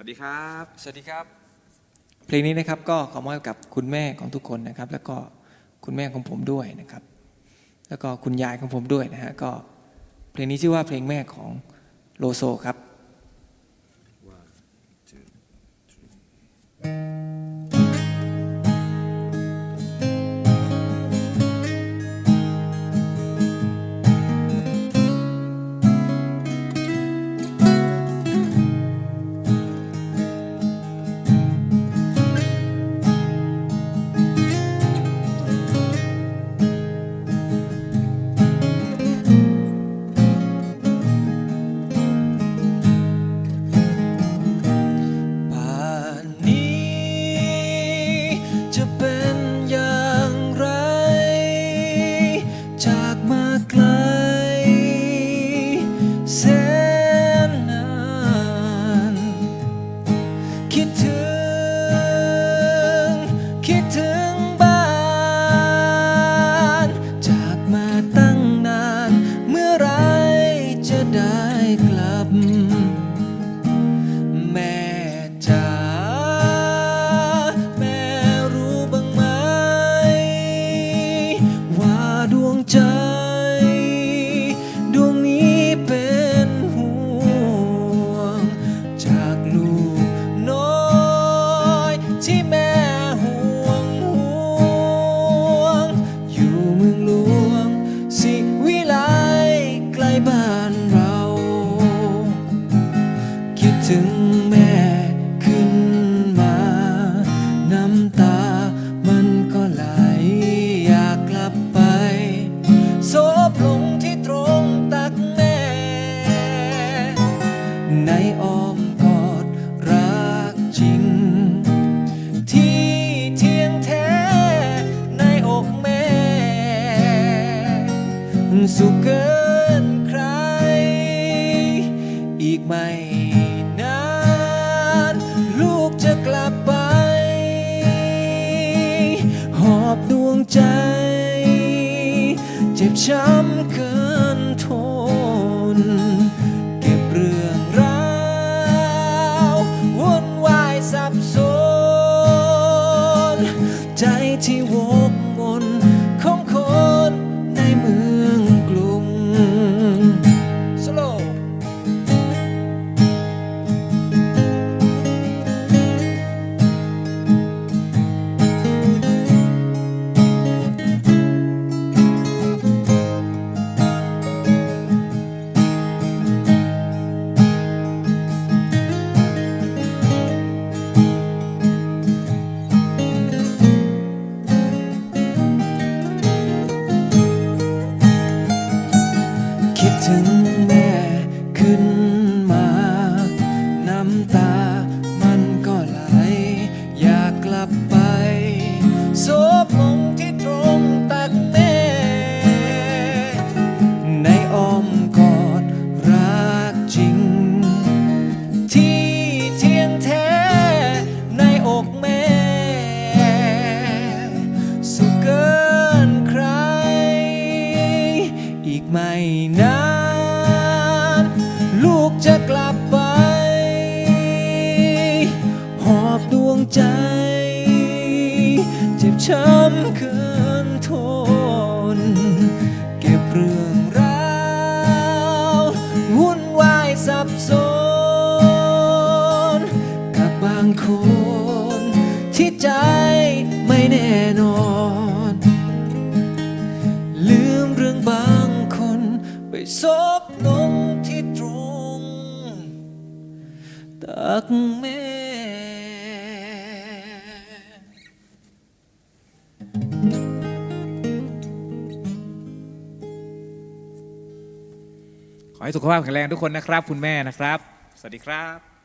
วัสดีครับ สวัสดีครับ เพลงนี้นะครับก็ขอมอบให้กับคุณแม่ของทุกคนนะครับ แล้วก็คุณแม่ของผมด้วยนะครับ แล้วก็คุณยายของผมด้วยนะฮะก็เพลงนี้ชื่อว่าเพลงแม่ของโลโซครับ คิดถึง ถึงแม่ขึ้นมา น้ำตามันก็ไหลอยากกลับไปโซบลงที่ตรงตักแม่ ในอ้อมกอดรักจริง ที่เที่ยงแท้ ในอกแม่ สุขเกิ ใจ เจ็บช้ำเกินทน เก็บเรื่องราววุ่นวายสับสน ใจที่วน ถึงแม่ขึ้นมา น้ำตามันก็ไหล อยากกลับไปโซบลง ช้ำเกินทน เก็บเรื่องราววุ่นวายสับสน กับบางคนที่ใจไม่แน่นอน ลืมเรื่องบางคนไปซบลงที่ตรงตักแม่ ขอให้สุขภาพแข็งแรงทุกคนนะครับ คุณแม่นะครับ สวัสดีครับ